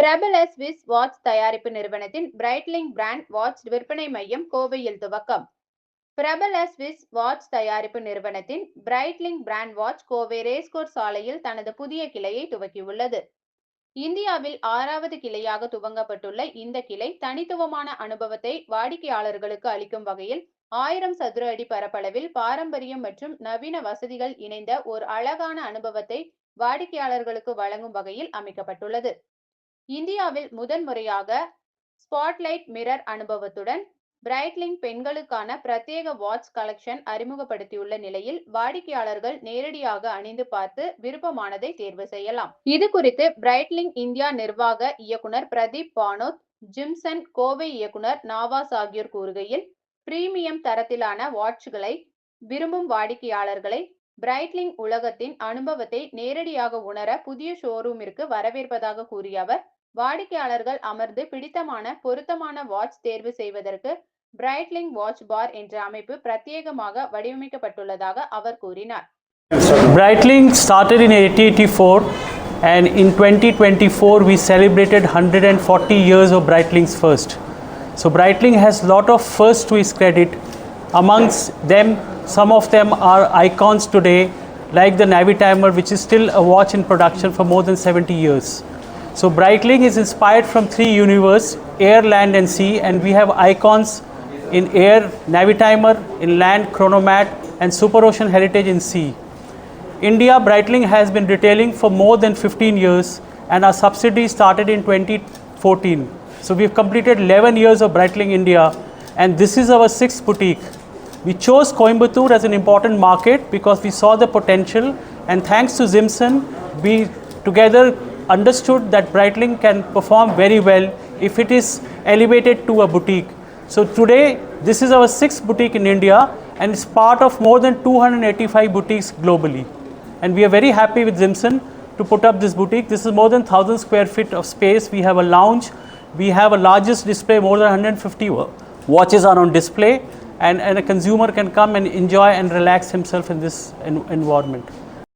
பிரபல Swiss watch தயாரிப்பு நிறுவனத்தின் பிரைட்லிங் பிராண்ட் வாட்ச் விற்பனை மையம் கோவையில் துவக்கம். பிரபல ஸ்விஸ் வாட்ச் தயாரிப்பு நிறுவனத்தின் Breitling brand watch Kovai racecourse சாலையில் தனது புதிய கிளையை துவக்கியுள்ளது. இந்தியாவில் ஆறாவது கிளையாக துவங்கப்பட்டுள்ள இந்த கிளை தனித்துவமான அனுபவத்தை வாடிக்கையாளர்களுக்கு அளிக்கும் வகையில் ஆயிரம் சதுர அடி பரப்பளவில் பாரம்பரியம் மற்றும் நவீன வசதிகள் இணைந்த ஒரு அழகான அனுபவத்தை வாடிக்கையாளர்களுக்கு வழங்கும் வகையில் அமைக்கப்பட்டுள்ளது. இந்தியாவில் முதன்முறையாக ஸ்பாட்லைட் மிரர் அனுபவத்துடன் பிரைட்லிங் பெண்களுக்கான பிரத்யேக வாட்ச் கலெக்ஷன் அறிமுகப்படுத்தியுள்ள நிலையில் வாடிக்கையாளர்கள் நேரடியாக அணிந்து பார்த்து விருப்பமானதை தேர்வு செய்யலாம். இது குறித்து பிரைட்லிங் இந்தியா நிர்வாக இயக்குனர் பிரதீப் பானோத் ஜிம்சன் கோவை இயக்குனர் நாவாஸ் ஆகியோர் கூறுகையில் பிரீமியம் தரத்திலான வாட்ச்களை விரும்பும் வாடிக்கையாளர்களை பிரைட்லிங் உலகத்தின் அனுபவத்தை நேரடியாக உணர புதிய ஷோரூமிற்கு வரவேற்பதாக கூறிய அவர் வாடிக்கையாளர்கள் அமர்ந்து பிடித்தமான பொருத்தமான வாட்ச் தேர்வு செய்வதற்கு பிரைட்லிங் வாட்ச் பார் என்ற அமைப்பு பிரத்யேகமாக வடிவமைக்கப்பட்டுள்ளதாக அவர் கூறினார் Breitling started in 1884 and in 2024 we celebrated 140 years of Breitling's first. So Breitling has lot of first to its credit. Amongst them, some of them are icons today like the Navitimer which is still a watch in production for more than 70 years. So Breitling is inspired from three universe, air, land and sea and we have icons in air, Navitimer, in land, Chronomat and Super Ocean Heritage in sea. India Breitling has been retailing for more than 15 years and our subsidiary started in 2014. So we've completed 11 years of Breitling India and this is our sixth boutique. We chose Coimbatore as an important market because we saw the potential and thanks to Zimson we together understood that Breitling can perform very well if it is elevated to a boutique. So today this is our sixth boutique in India and it's part of more than 285 boutiques globally and we are very happy with Zimson to put up this boutique. This is more than 1000 square feet of space. We have a lounge. We have a largest display, more than 150 watches are on display and, and a consumer can come and enjoy and relax himself in this en- environment.